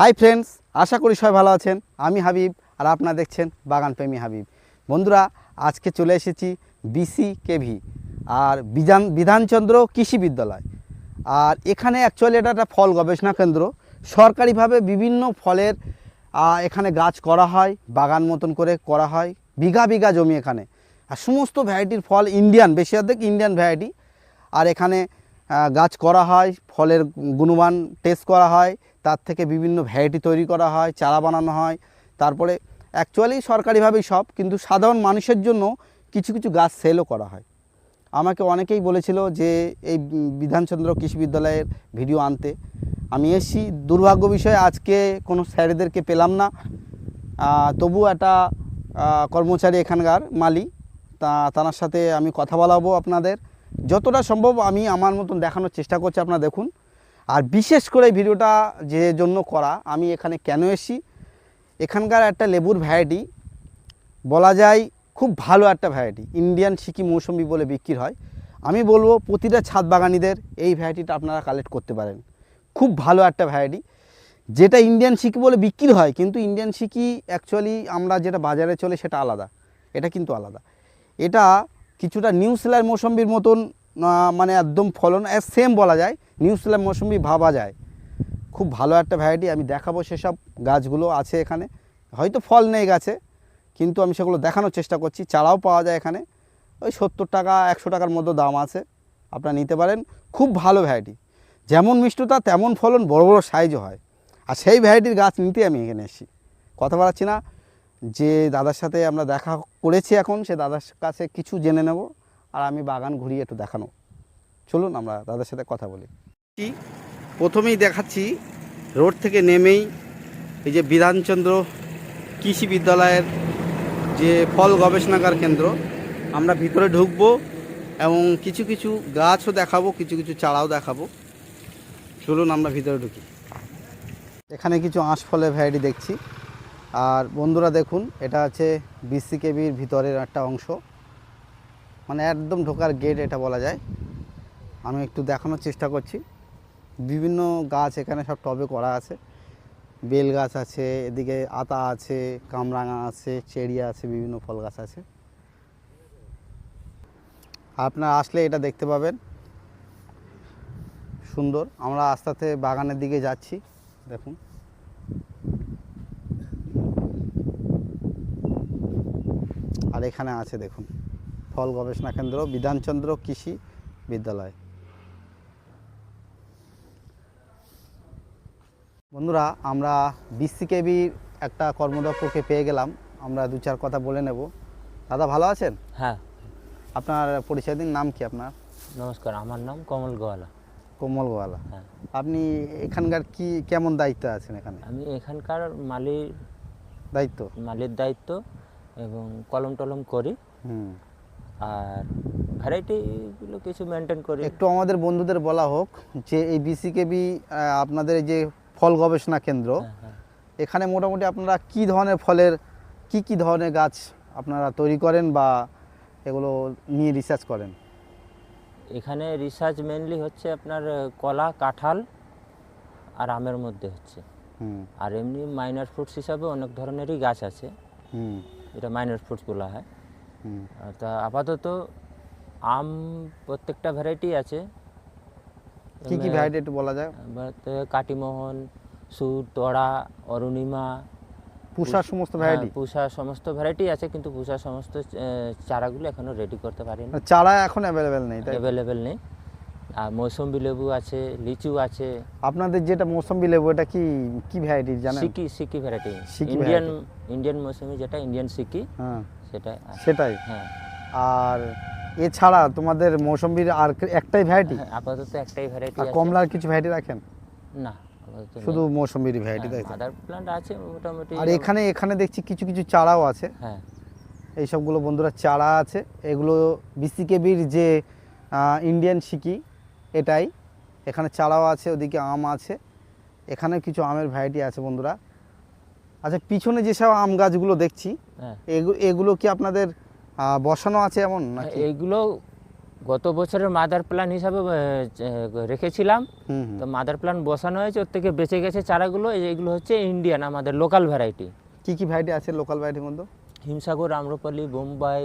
Hi friends আশা করি সবাই ভালো আছেন। আমি হাবিব আর আপনারা দেখছেন বাগান প্রেমী হাবিব। বন্ধুরা, আজকে চলে এসেছি বিসি কেভি আর বিধান বিধানচন্দ্র কৃষি বিদ্যালয়। আর এখানে অ্যাকচুয়ালি এটা একটা ফল গবেষণা কেন্দ্র। সরকারিভাবে বিভিন্ন ফলের এখানে গাছ করা হয়, বাগান মতন করে করা হয়, বিঘা বিঘা জমি এখানে। আর সমস্ত ভ্যারাইটির ফল ইন্ডিয়ান বেশি অর্ধেক ইন্ডিয়ান ভ্যারাইটি। আর এখানে গাছ করা হয়, ফলের গুণমান টেস্ট করা হয় তার থেকে বিভিন্ন ভ্যারাইটি তৈরি করা হয়, চারা বানানো হয়। তারপরে অ্যাকচুয়ালি সরকারিভাবেই সব, কিন্তু সাধারণ মানুষের জন্য কিছু কিছু গাছ সেলও করা হয়। আমাকে অনেকেই বলেছিল যে এই বিধানচন্দ্র কৃষি বিদ্যালয়ের ভিডিও আনতে। আমি এসেছি, দুর্ভাগ্য বিষয়ে, আজকে কোনো স্যারেদেরকে পেলাম না। তবু একটা কর্মচারী এখানকার মালি তা, তার সাথে আমি কথা বলাবো আপনাদের। যতটা সম্ভব আমি আমার মতন দেখানোর চেষ্টা করছি, আপনারা দেখুন। আর বিশেষ করে ভিডিওটা যে জন্য করা, আমি এখানে কেন এসেছি? এখানকার একটা লেবুর ভ্যারাইটি বলা যায় খুব ভালো একটা ভ্যারাইটি ইন্ডিয়ান সিকি মৌসুমি বলে বিক্রি হয়। আমি বলব প্রতিটা ছাদ বাগানিদের এই ভ্যারাইটিটা আপনারা কালেক্ট করতে পারেন। খুব ভালো একটা ভ্যারাইটি যেটা ইন্ডিয়ান সিকি বলে বিক্রি হয়, কিন্তু ইন্ডিয়ান সিকি অ্যাকচুয়ালি আমরা যেটা বাজারে চলে সেটা আলাদা। এটা কিন্তু আলাদা। এটা কিছুটা নিউ সেলার মৌসম্বির মতন মানে একদম ফলন সেম বলা যায়। নিউ সেলার মৌসম্বি ভাবা যায়। খুব ভালো একটা ভ্যারাইটি আমি দেখাবো সেসব গাছগুলো আছে এখানে। হয়তো ফল নেই গাছে, কিন্তু আমি সেগুলো দেখানোর চেষ্টা করছি। চারাও পাওয়া যায় এখানে। ওই সত্তর টাকা, একশো টাকার মতো দাম আছে। আপনারা নিতে পারেন। খুব ভালো ভ্যারাইটি যেমন মিষ্টতা, তেমন ফলন, বড় বড় সাইজও হয়। আর সেই ভ্যারাইটির গাছ নিতে আমি এখানে এসেছি। কথা বলাচ্ছি না। যে দাদার সাথে আমরা দেখা করেছি এখন, সে দাদার কাছে কিছু জেনে নেব। আর আমি বাগান ঘুরিয়ে একটু দেখানো। চলুন আমরা তাদের সাথে কথা বলি। প্রথমেই দেখাচ্ছি রোড থেকে নেমেই এই যে বিধানচন্দ্র কৃষি বিদ্যালয়ের যে ফল গবেষণাগার কেন্দ্র আমরা ভিতরে ঢুকবো এবং কিছু কিছু গাছও দেখাবো কিছু কিছু চারাও দেখাবো। চলুন আমরা ভিতরে ঢুকি। এখানে কিছু আঁশ ফলের ভ্যারাইটি দেখছি। আর বন্ধুরা দেখুন এটা আছে বিসিকেবির ভিতরের একটা অংশ। মানে একদম ঢোকার গেট এটা বলা যায়। আমি একটু দেখানোর চেষ্টা করছি। বিভিন্ন গাছ এখানে সব টবে করা আছে। বেল গাছ আছে, এদিকে আতা আছে, কামরাঙা আছে চেরি আছে, বিভিন্ন ফল গাছ আছে। আপনারা আসলে এটা দেখতে পাবেন। সুন্দর। আমরা আস্তে আস্তে বাগানের দিকে যাচ্ছি। দেখুন। আর এখানে আছে, দেখুন। ফল গবেষণা কেন্দ্র বিধানচন্দ্র কৃষি বিদ্যালয়। বন্ধুরা আমরা বিসিকেবির একটা কর্মদক্ষকে পেয়ে গেলাম। আমরা দু চার কথা বলে নেব। দাদা ভালো আছেন? হ্যাঁ। আপনার পরিচয় দিন নাম কি আপনার? নমস্কার আমার নাম কমল গোয়ালা। কোমল গোয়ালা। হ্যাঁ। আপনি এখানকার কি কেমন দায়িত্ব আছেন এখানে? আমি এখানকার মালির দায়িত্ব? মালির দায়িত্ব এবং কলম টলম করি। হুম। আর ভ্যারাইটিগুলো কিছু মেনটেন করি। একটু আমাদের বন্ধুদের বলা হোক যে এই বিসিকেবি আপনাদের যে ফল গবেষণা কেন্দ্র হ্যাঁ, হ্যাঁ। এখানে মোটামুটি আপনারা কি ধরনের ফলের কি কি ধরনের গাছ আপনারা তৈরি করেন বা এগুলো নিয়ে রিসার্চ করেন? এখানে রিসার্চ মেনলি হচ্ছে আপনার কলা কাঁঠাল আর আমের মধ্যে হচ্ছে। আর এমনি মাইনার ফ্রুটস হিসাবে অনেক ধরনেরই গাছ আছে। হুম। এটা মাইনার ফ্রুটস বলা হয়। তা আপাতত আম প্রত্যেকটা ভ্যারাইটি আছে। কি কি ভ্যারাইটি একটু বলা যায়? কাটিমোহন সুর তড়া অরুণিমা পুষার সমস্ত ভ্যারাইটি পুষা সমস্ত ভ্যারাইটি আছে কিন্তু পুষা সমস্ত চারাগুলো এখনও রেডি করতে পারিনি। চারা এখন অ্যাভেলেবেল নেই অ্যাভেলেবেল নেই। আর মৌসুম্বি লেবু আছে লিচু আছে। আপনাদের যেটা মৌসুম্বি লেবু এটা কি কি ভ্যারাইটি জানেন? সিকি সিকি ভ্যারাইটি ইন্ডিয়ান ইন্ডিয়ান মৌসুমি যেটা ইন্ডিয়ান সিকি। হ্যাঁ। সেটা আছে। সেটাই। হ্যাঁ। আর এছাড়া তোমাদের মৌসুম্বির আর একটাই ভ্যারাইটি আপাতত একটাই ভ্যারাইটি আর কমলার কিছু ভ্যারাইটি রাখেন? না শুধু মৌসুম্বির ভ্যারাইটি তাই আদার প্ল্যান্ট আছে মোটামুটি। আর এখানে এখানে দেখছি কিছু কিছু চারাও আছে। হ্যাঁ। এই সবগুলো বন্ধুরা চারা আছে। এগুলো বিসিকেবির যে ইন্ডিয়ান সিকি এটাই। এখানে চারাও আছে ওদিকে আম আছে। এখানে কিছু আমের ভ্যারাইটি আছে বন্ধুরা। আচ্ছা পিছনে যেসব আম গাছগুলো দেখছি হ্যাঁ। এগুলো কি আপনাদের বসানো আছে এমন নাকি? এইগুলো গত বছরের মাদার প্ল্যান হিসাবে রেখেছিলাম। তো মাদার প্ল্যান বসানো হয়েছে ওর থেকে বেঁচে গেছে চারাগুলো। এই- এইগুলো হচ্ছে ইন্ডিয়ান আমাদের লোকাল ভ্যারাইটি কি কি ভ্যারাইটি আছে লোকাল ভ্যারাইটির মধ্যে? হিমসাগর আম্রপালি বোম্বাই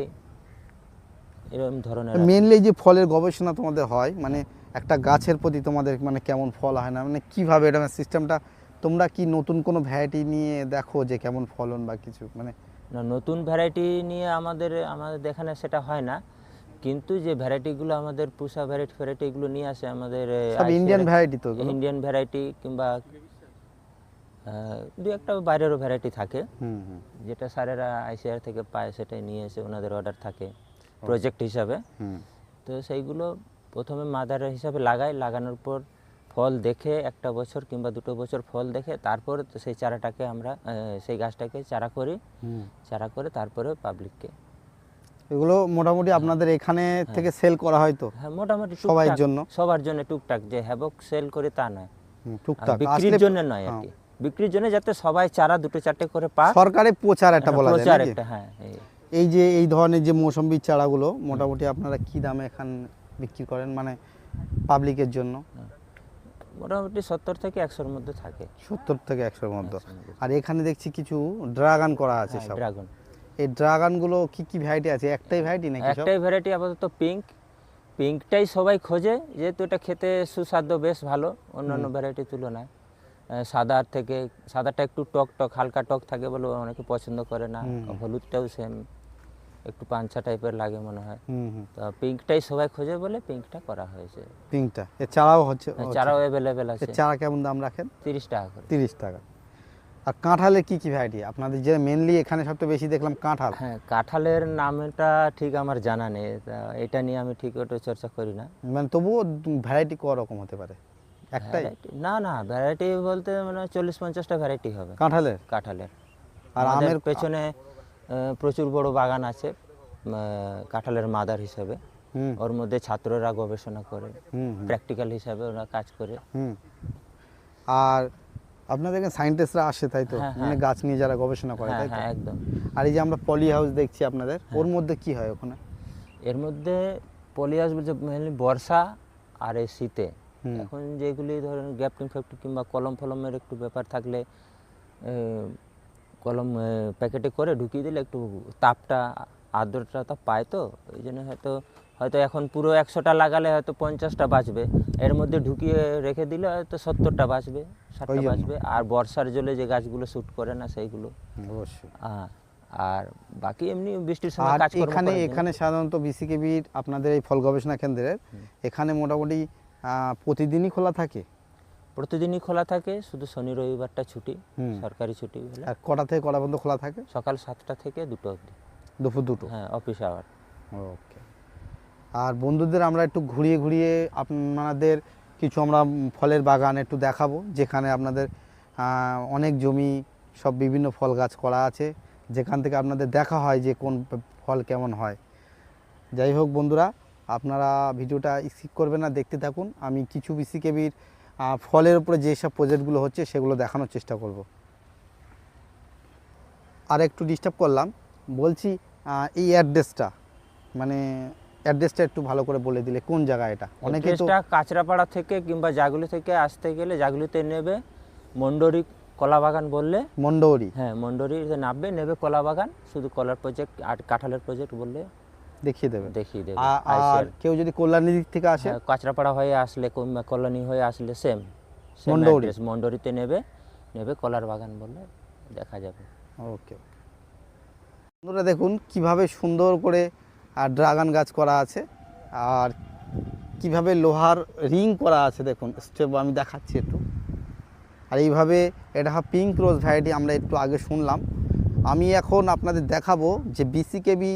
এরকম ধরনের মেনলি যে ফলের গবেষণা তোমাদের হয় মানে একটা গাছের প্রতি তোমাদের মানে কেমন ফল হয় না? মানে কীভাবে এটা সিস্টেমটা তোমরা কি নতুন কোনো ভ্যারাইটি নিয়ে দেখো যে কেমন ফলন বা কিছু? মানে না নতুন ভ্যারাইটি নিয়ে আমাদের আমাদের এখানে সেটা হয় না। কিন্তু যে ভ্যারাইটিগুলো আমাদের পুষা ভ্যারাইটি ভ্যারাইটি এগুলো নিয়ে আসে আমাদের সব ইন্ডিয়ান ভ্যারাইটি তো ইন্ডিয়ান ভ্যারাইটি কিংবা দু একটা বাইরেরও ভ্যারাইটি থাকে। যেটা স্যারেরা আইসিআর থেকে পায় সেটাই নিয়ে এসে ওনাদের অর্ডার থাকে প্রজেক্ট হিসাবে। হুম। তো সেইগুলো প্রথমে মাদার হিসাবে লাগায় লাগানোর পর ফল দেখে একটা বছর কিংবা দুটো বছর ফল দেখে তারপর সেই চারাটাকে আমরা সেই গাছটাকে চারা করি। চারা করে তারপরে পাবলিককে এগুলো মোটামুটি আপনাদের এখানে থেকে সেল করা হয় তো? হ্যাঁ মোটামুটি সবার জন্য? সবার জন্য টুকটাক। যে হ্যাবক সেল করে তা নয়। টুকটাক। বিক্রির জন্য নয় আর কি। বিক্রির জন্য যাতে সবাই চারা দুটো চারটে করে পাক। সরকারি প্রচার একটা হ্যাঁ, বলা যায় প্রচার? একটা হ্যাঁ এই। এই যে এই ধরনের যে মৌসম্বির চারাগুলো মোটামুটি আপনারা কি দামে এখান বিক্রি করেন? মানে পাবলিকের জন্য? মোটামুটি সত্তর থেকে একশোর মধ্যে থাকে। সত্তর থেকে একশোর মধ্যে। আর এখানে দেখছি কিছু ড্রাগন করা আছে সব। ড্রাগন। এই ড্রাগনগুলো কি কি ভ্যারাইটি আছে? একটাই ভ্যারাইটি নাকি একটাই ভ্যারাইটি আপাতত পিঙ্ক পিঙ্কটাই সবাই খোঁজে যেহেতু এটা খেতে সুস্বাদু বেশ ভালো। অন্যান্য ভ্যারাইটির তুলনায়। সাদার থেকে সাদাটা একটু টক টক হালকা টক থাকে বলে অনেকে পছন্দ করে না। হলুদটাও সেম একটু পাঞ্চা টাইপের লাগে মনে হয়। তো পিঙ্কটাই সবাই খোঁজে বলে পিঙ্কটা করা হয়েছে। পিঙ্কটা এর চারাও হচ্ছে চারাও অ্যাভেলেবেল আছে। চারা কেমন দাম রাখেন? তিরিশ টাকা করে। তিরিশ টাকা। আর কাঁঠালের কি কি ভ্যারাইটি আপনাদের যে মেনলি এখানে সবচেয়ে বেশি দেখলাম কাঁঠাল। হ্যাঁ কাঁঠালের নামটা ঠিক আমার জানা নেই। এটা নিয়ে আমি ঠিক ওটা চর্চা করি না। মানে তবুও ভ্যারাইটি ক রকম হতে পারে? একটাই? না না ভ্যারাইটি বলতে মানে চল্লিশ পঞ্চাশটা ভ্যারাইটি হবে। কাঁঠালের? কাঁঠালের। আর আমের পেছনে প্রচুর বড় বাগান আছে কাঁঠালের মাদার হিসাবে। ওর মধ্যে ছাত্ররা গবেষণা করে প্র্যাকটিক্যাল হিসাবে ওরা কাজ করে। আর আপনাদের এখানে সায়েন্টিস্টরা আসে তাই তো? হ্যাঁ, মানে গাছ নিয়ে যারা গবেষণা করে হ্যাঁ তাই তো? হ্যাঁ একদম। আর এই যে আমরা পলি হাউস দেখছি আপনাদের হ্যাঁ। ওর মধ্যে কি হয় ওখানে? এর মধ্যে পলিয়াস বলছে মেনলি বর্ষা আর এই শীতে। এখন যেগুলি ধরেন গ্যাপটিং ফ্যাপটিং কিংবা কলম ফলমের একটু ব্যাপার থাকলে কলম প্যাকেটে করে ঢুকিয়ে দিলে একটু তাপটা আর্দ্রতা তো পায় তো ওই জন্য হয়তো হয়তো এখন পুরো একশোটা লাগালে হয়তো পঞ্চাশটা বাঁচবে। এর মধ্যে ঢুকিয়ে রেখে দিলে হয়তো সত্তরটা বাঁচবে ষাটটা বাঁচবে। আর বর্ষার জলে যে গাছগুলো শ্যুট করে না সেইগুলো। অবশ্যই। আর বাকি এমনি বৃষ্টির সময় কাজ এখানে এখানে সাধারণত বিসিকেবির আপনাদের এই ফল গবেষণা কেন্দ্রের এখানে মোটামুটি আহ, প্রতিদিনই খোলা থাকে। প্রতিদিনই খোলা থাকে শুধু শনি রবিবারটা ছুটি। সরকারি ছুটি আর কটা থেকে কটা পর্যন্ত খোলা থাকে? সকাল সাতটা থেকে দুটো অবধি। দুপুর দুটো? হ্যাঁ অফিস আওয়ার ওকে। আর বন্ধুদের আমরা একটু ঘুরিয়ে ঘুরিয়ে আপনাদের কিছু আমরা ফলের বাগান একটু দেখাবো যেখানে আপনাদের অনেক জমি সব বিভিন্ন ফল গাছ করা আছে। যেখান থেকে আপনাদের দেখা হয় যে কোন ফল কেমন হয়। যাই হোক বন্ধুরা আপনারা ভিডিওটা স্কিপ করবেন না দেখতে থাকুন। আমি কিছু বিসিকেবির ফলের উপরে যেসব প্রজেক্টগুলো হচ্ছে সেগুলো দেখানোর চেষ্টা করব। আর একটু ডিস্টার্ব করলাম। বলছি এই অ্যাড্রেসটা মানে অ্যাড্রেসটা একটু ভালো করে বলে দিলে কোন জায়গা এটা? অনেকে তো কাঁচরাপাড়া থেকে কিংবা জাগুলি থেকে আসতে গেলে জাগুলিতে নেবে মন্ডরি কলা বাগান বললে। মন্ডৌরি হ্যাঁ মন্ডরিতে নামবে নেবে কলা বাগান শুধু কলার প্রজেক্ট আর কাঁঠালের প্রজেক্ট বললে। দেখিয়ে দেবেন দেখিয়ে দেবে। আর কেউ যদি কল্যাণী দিক থেকে আসে? হ্যাঁ, কাঁচরাপাড়া হয়ে আসলে কল্যাণী হয়ে আসলে সেম মন্ডৌরি। মন্ডরিতে নেবে নেবে কলার বাগান বললে দেখা যাবে। ওকে। বন্ধুরা দেখুন কীভাবে সুন্দর করে আর ড্রাগন গাছ করা আছে আর কীভাবে লোহার রিং করা আছে দেখুন। স্টেপ আমি দেখাচ্ছি একটু। আর এইভাবে এটা পিঙ্ক রোজ ভ্যারাইটি আমরা একটু আগে শুনলাম। আমি এখন আপনাদের দেখাবো যে বিসিকেবি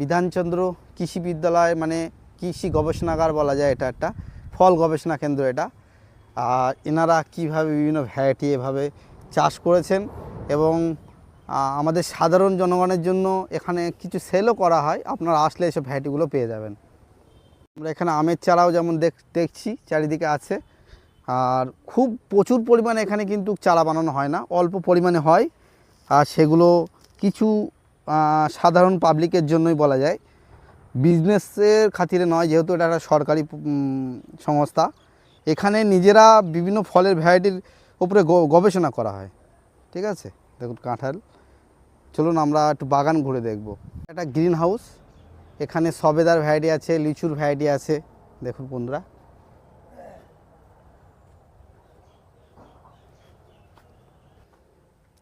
বিধানচন্দ্র কৃষি বিদ্যালয় মানে কৃষি গবেষণাগার বলা যায় এটা একটা, ফল গবেষণা কেন্দ্র এটা। আর এনারা কীভাবে বিভিন্ন ভ্যারাইটি এভাবে চাষ করেছেন এবং আমাদের সাধারণ জনগণের জন্য এখানে কিছু সেলও করা হয়, আপনারা আসলে এসব ভ্যারাইটিগুলো পেয়ে যাবেন। আমরা এখানে আমের চারাও যেমন দেখ, দেখছি, চারিদিকে আছে। আর খুব প্রচুর পরিমাণে এখানে কিন্তু চারা বানানো হয় না, অল্প পরিমাণে হয়। আর সেগুলো কিছু সাধারণ পাবলিকের জন্যই বলা যায়। বিজনেসের খাতিরে নয়, যেহেতু এটা একটা সরকারি সংস্থা। এখানে নিজেরা বিভিন্ন ফলের ভ্যারাইটির উপরে গবেষণা করা হয়। ঠিক আছে? দেখুন কাঁঠাল। চলুন আমরা একটু বাগান ঘুরে দেখব। একটা গ্রিন হাউস। এখানে সবেদার ভ্যারাইটি আছে, লিচুর ভ্যারাইটি আছে। দেখুন বন্ধুরা।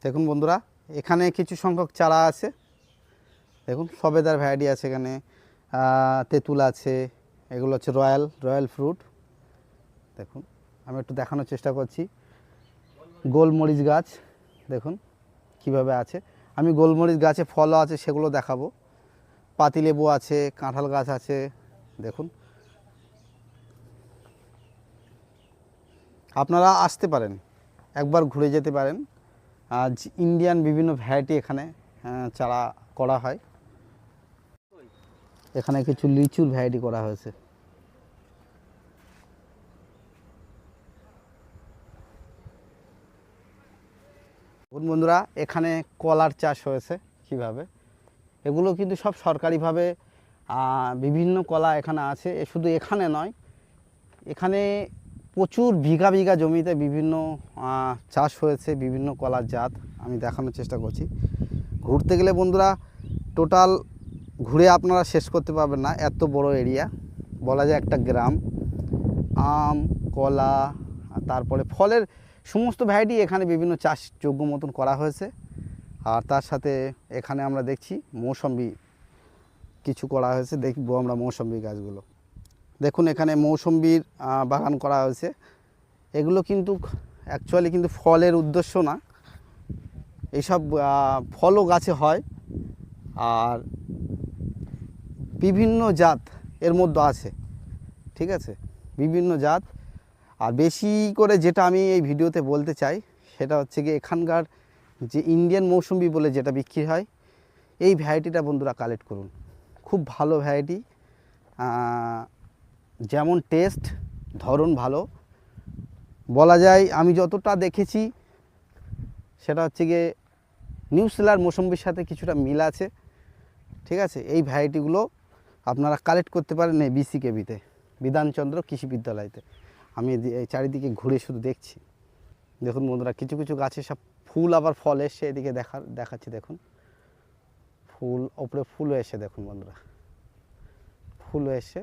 দেখুন বন্ধুরা, এখানে কিছু সংখ্যক চারা আছে। দেখুন সবেদার ভ্যারাইটি আছে এখানে। তেঁতুল আছে, এগুলো হচ্ছে রয়্যাল রয়্যাল ফ্রুট। দেখুন, আমি একটু দেখানোর চেষ্টা করছি। গোলমরিচ গাছ, দেখুন কীভাবে আছে। আমি গোলমরিচ গাছে ফলও আছে, সেগুলো দেখাবো। পাতিলেবু আছে, কাঁঠাল গাছ আছে, দেখুন। আপনারা আসতে পারেন, একবার ঘুরে যেতে পারেন। আজ ইন্ডিয়ান বিভিন্ন ভ্যারাইটি এখানে চারা করা হয়। এখানে কিছু লিচুর ভ্যারাইটি করা হয়েছে। বন্ধুরা, এখানে কলার চাষ হয়েছে কীভাবে? এগুলো কিন্তু সব সরকারিভাবে বিভিন্ন কলা এখানে আছে। শুধু এখানে নয়, এখানে প্রচুর বিঘা বিঘা জমিতে বিভিন্ন চাষ হয়েছে, বিভিন্ন কলার জাত। আমি দেখানোর চেষ্টা করছি। ঘুরতে গেলে বন্ধুরা, টোটাল ঘুরে আপনারা শেষ করতে পারবেন না, এত বড় এরিয়া বলা যায় একটা গ্রাম। আম, কলা তারপরে ফলের সমস্ত ভ্যারাইটি এখানে বিভিন্ন চাষযোগ্য মতন করা হয়েছে। আর তার সাথে এখানে আমরা দেখছি মৌসম্বি কিছু করা হয়েছে। দেখব আমরা মৌসম্বি গাছগুলো। দেখুন, এখানে মৌসম্বির বাগান করা হয়েছে। এগুলো কিন্তু অ্যাকচুয়ালি কিন্তু ফলের উদ্দেশ্য না। এইসব ফলও গাছে হয়। আর বিভিন্ন জাত এর মধ্যে আছে, ঠিক আছে? বিভিন্ন জাত। আর বেশি করে যেটা আমি এই ভিডিওতে বলতে চাই, সেটা হচ্ছে কি এখানকার যে ইন্ডিয়ান মৌসুম্বি বলে যেটা বিক্রি হয়, এই ভ্যারাইটিটা বন্ধুরা কালেক্ট করুন। খুব ভালো ভ্যারাইটি। যেমন টেস্ট ধরন ভালো। বলা যায়, আমি যতটা দেখেছি, সেটা হচ্ছে গিয়ে নিউজিল্যান্ড মৌসুম্বির সাথে কিছুটা মিল আছে, ঠিক আছে? এই ভ্যারাইটিগুলো আপনারা কালেক্ট করতে পারেন এই বিসি কেবিতে বিধানচন্দ্র কৃষি বিদ্যালয়তে। আমি চারিদিকে ঘুরে শুধু দেখছি। দেখুন বন্ধুরা, কিছু কিছু গাছে সব ফুল আবার ফল এসছে এদিকে দেখার দেখাচ্ছি, দেখুন। ফুল, ওপরে ফুলও এসে দেখুন বন্ধুরা। ফুল এসে,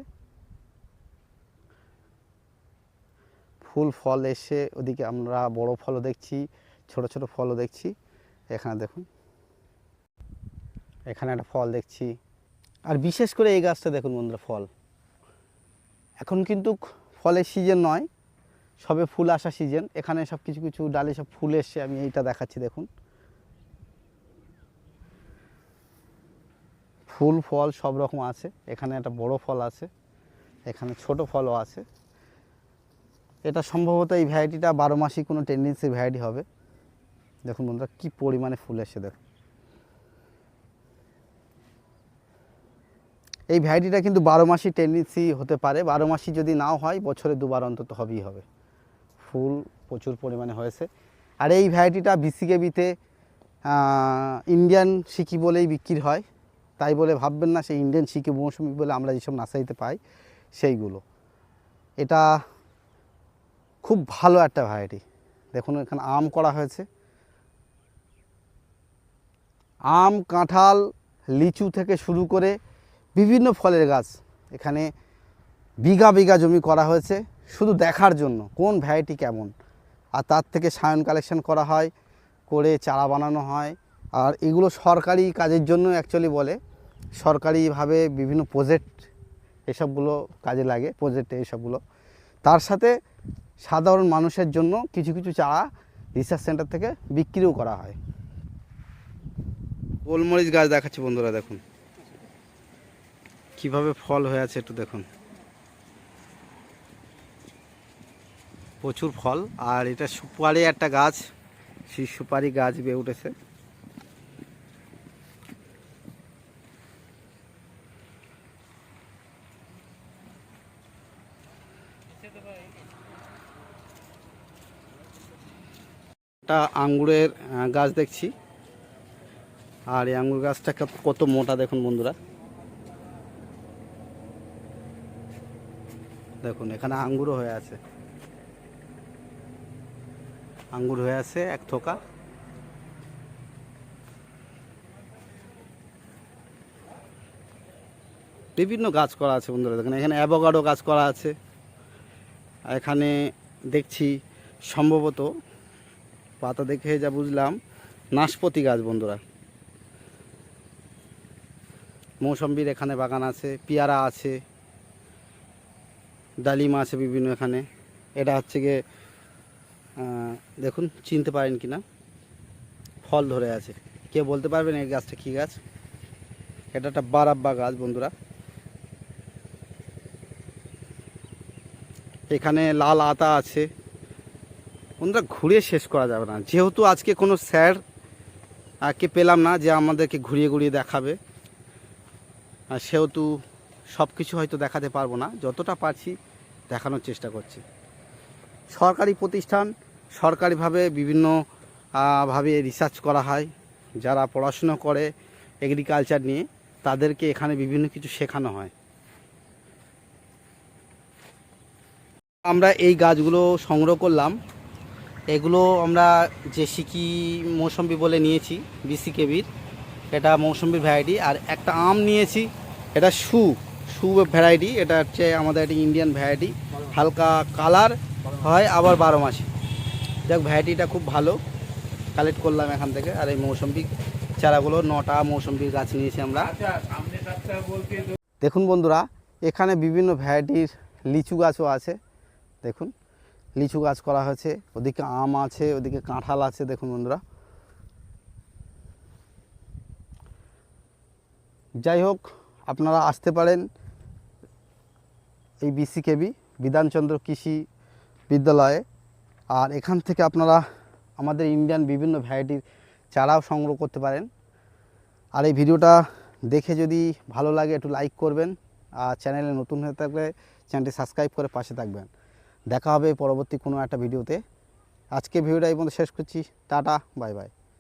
ফুল, ফল এসে ওদিকে আমরা বড় ফলও দেখছি, ছোট ছোট ফলও দেখছি। এখানে দেখুন, এখানে একটা ফল দেখছি। আর বিশেষ করে এই গাছটা দেখুন বন্ধুরা, ফল। এখন কিন্তু ফলের সিজন নয়, সবে ফুল আসা সিজন এখানে সব কিছু কিছু ডালে সব ফুল এসছে, আমি এইটা দেখাচ্ছি, দেখুন। ফুল, ফল সব রকম আছে। এখানে একটা বড় ফল আছে, এখানে ছোট ফলও আছে। এটা সম্ভবত এই ভ্যারাইটিটা বারো মাসি কোনো টেন্ডেন্সি ভ্যারাইটি হবে। দেখুন বন্ধুরা, কী পরিমাণে ফুল এসে দেখুন। এই ভ্যারাইটিটা কিন্তু বারো মাসি টেন্ডেন্সি হতে পারে। বারো মাসি যদি নাও হয়, বছরে দুবার অন্তত হবেই হবে। ফুল প্রচুর পরিমাণে হয়েছে। আর এই ভ্যারাইটিটা বিসিকেবিতে ইন্ডিয়ান সিকি বলেই বিক্রি হয়। তাই বলে ভাববেন না, সেই ইন্ডিয়ান সিকি মৌসুমি বলে আমরা যেসব নার্সারিতে পাই, সেইগুলো। এটা খুব ভালো একটা ভ্যারাইটি দেখুন, এখানে আম করা হয়েছে। আম, কাঁঠাল, লিচু থেকে শুরু করে বিভিন্ন ফলের গাছ। এখানে বিঘা বিঘা জমি করা হয়েছে। শুধু দেখার জন্য, কোন ভ্যারাইটি কেমন? আর তার থেকে সায়ন কালেকশন করা হয়, করে চারা বানানো হয়। আর এগুলো সরকারি কাজের জন্য অ্যাকচুয়ালি বলে। সরকারিভাবে বিভিন্ন প্রজেক্ট এসবগুলো কাজে লাগে প্রজেক্টে এসবগুলো। তার সাথে সাধারণ মানুষের জন্য কিছু কিছু চারা রিসার্চ সেন্টার থেকে বিক্রিও করা হয়। গোলমরিচ গাছ দেখাচ্ছি বন্ধুরা, দেখুন। কীভাবে ফল হয়ে আছে একটু দেখুন। প্রচুর ফল, আর এটা সুপারি একটা গাছ, সেই সুপারি গাছ বেয়ে উঠেছে। একটা আঙ্গুরের গাছ দেখছি। আর এই আঙ্গুর গাছটা কত- মোটা দেখুন বন্ধুরা। দেখুন, এখানে আঙ্গুরও হয়ে আছে। আঙ্গুর হয়ে আছে এক থোকা। বিভিন্ন গাছ করা আছে বন্ধুরা, দেখেন, এখানে অ্যাভোকাডো গাছ করা আছে। এখানে দেখছি সম্ভবত পাতা দেখে যা বুঝলাম, নাশপাতি গাছ বন্ধুরা। মৌসম্বির এখানে বাগান আছে, পেয়ারা আছে। ডালিম আছে বিভিন্ন এখানে। এটা হচ্ছে গিয়ে দেখুন, চিনতে পারেন কি না ফল ধরে আছে। কে বলতে পারবেন এই গাছটা কী গাছ? এটা একটা বারাব্বা গাছ, বন্ধুরা। এখানে লাল আতা আছে। বন্ধুরা ঘুরে শেষ করা যাবে না। যেহেতু আজকে কোনো স্যার কে পেলাম না যে আমাদেরকে ঘুরিয়ে ঘুরিয়ে দেখাবে। আর সেহেতু সব কিছু হয়তো দেখাতে পারব না। যতটা পারছি দেখানোর চেষ্টা করছি। সরকারি প্রতিষ্ঠান সরকারিভাবে বিভিন্ন ভাবে রিসার্চ করা হয়। যারা পড়াশুনো করে এগ্রিকালচার নিয়ে, তাদেরকে এখানে বিভিন্ন কিছু শেখানো হয়। আমরা এই গাছগুলো সংগ্রহ করলাম। এগুলো আমরা যে সিকি মৌসম্বি বলে নিয়েছি, বিসি কেবির, এটা মৌসম্বির ভ্যারাইটি আর একটা আম নিয়েছি, এটা সু। সু ভ্যারাইটি এটা হচ্ছে আমাদের একটা ইন্ডিয়ান ভ্যারাইটি হালকা কালার হয় আবার বারো মাসে। দেখ ভ্যারাইটিটা খুব ভালো। কালেক্ট করলাম এখান থেকে আর এই মৌসম্বি চারাগুলো নটা মৌসম্বির গাছ নিয়েছি আমরা। দেখুন বন্ধুরা এখানে বিভিন্ন ভ্যারাইটির লিচু গাছও আছে। দেখুন লিচু গাছ করা হয়েছে ওদিকে আম আছে ওদিকে কাঁঠাল আছে দেখুন বন্ধুরা। যাই হোক আপনারা আসতে পারেন। এই বিসিকেবি বিধানচন্দ্র কৃষি বিদ্যালয়ে। আর এখান থেকে আপনারা আমাদের ইন্ডিয়ান বিভিন্ন ভ্যারাইটির চারাও সংগ্রহ করতে পারেন। আর এই ভিডিওটা দেখে যদি ভালো লাগে, একটু লাইক করবেন। আর চ্যানেলে নতুন হয়ে থাকলে চ্যানেলটি সাবস্ক্রাইব করে পাশে থাকবেন। দেখা হবে পরবর্তী কোনো একটা ভিডিওতে। আজকে ভিডিওটা এই পর্যন্ত শেষ করছি। Tata bye bye